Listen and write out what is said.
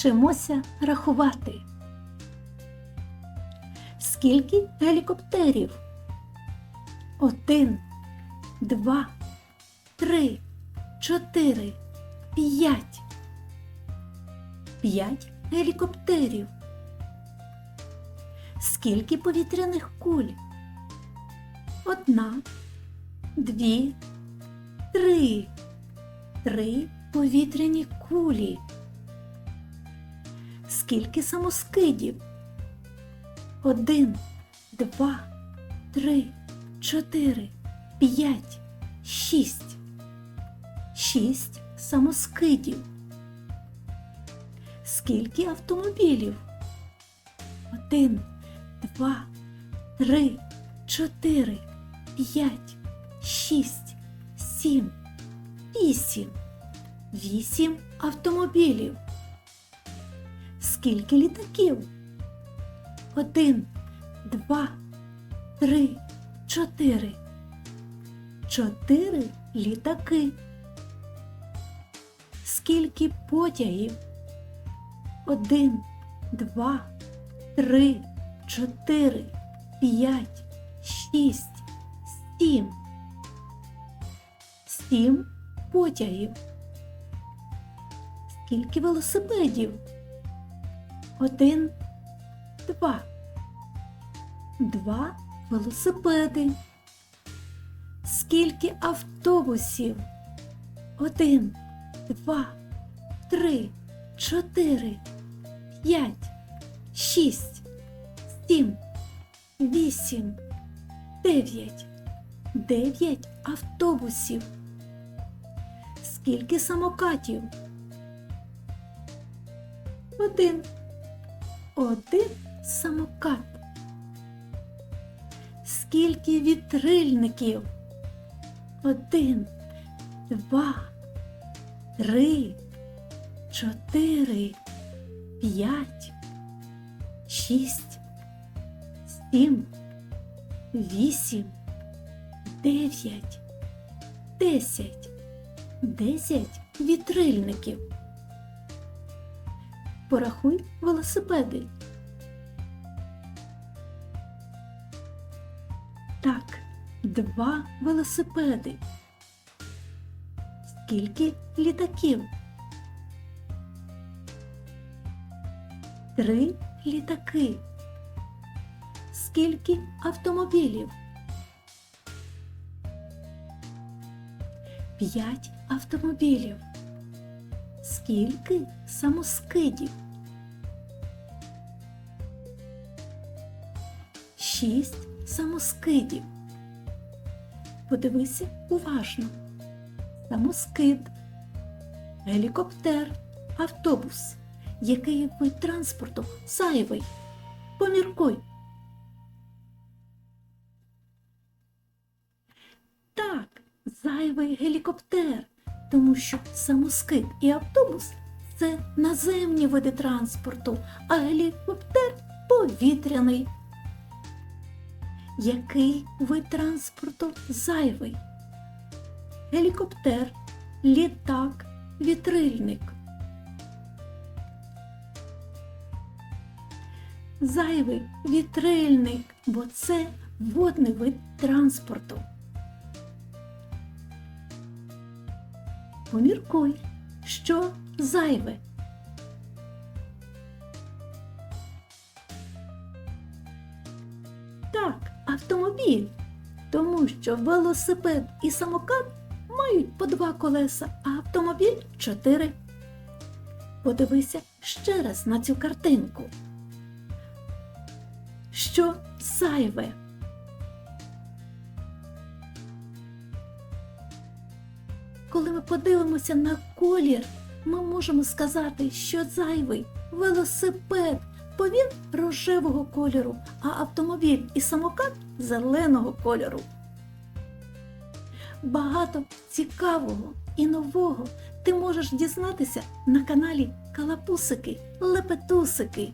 Вчимося рахувати. Скільки гелікоптерів? Один, два, три, чотири, п'ять. П'ять гелікоптерів. Скільки повітряних куль? Одна, дві, три. Три повітряні кулі. Скільки самоскидів? Один, два, три, чотири, п'ять, шість. Шість самоскидів. Скільки автомобілів? Один, два, три, чотири, п'ять, шість, сім, вісім. Вісім автомобілів. Скільки літаків? Один, два, три, чотири. Чотири літаки. Скільки потягів? Один, два, три, чотири, п'ять, шість, сім. Сім потягів. Скільки велосипедів? Один, два. Два велосипеди. Скільки автобусів? Один, два, три, чотири, п'ять, шість, сім, вісім, дев'ять. Дев'ять автобусів. Скільки самокатів? Один. Один самокат. Скільки вітрильників? Один, два, три, чотири, п'ять, шість, сім, вісім, дев'ять, десять. Десять вітрильників. Порахуй велосипеди. Так, два велосипеди. Скільки літаків? Три літаки. Скільки автомобілів? П'ять автомобілів. Скільки самоскидів? Шість самоскидів. Подивися уважно. Самоскид, гелікоптер, автобус. Який вид транспорту зайвий? Поміркуй. Так, зайвий гелікоптер, тому що самоскид і автобус це наземні види транспорту, а гелікоптер повітряний. Який вид транспорту зайвий? Гелікоптер, літак, вітрильник. Зайвий вітрильник, бо це водний вид транспорту. Поміркуй, що зайве. Так, автомобіль, тому що велосипед і самокат мають по два колеса, а автомобіль чотири. Подивися ще раз на цю картинку. Що зайве? Коли ми подивимося на колір, ми можемо сказати, що зайвий велосипед, бо він рожевого кольору, а автомобіль і самокат зеленого кольору. Багато цікавого і нового ти можеш дізнатися на каналі Калапусики, Лепетусики.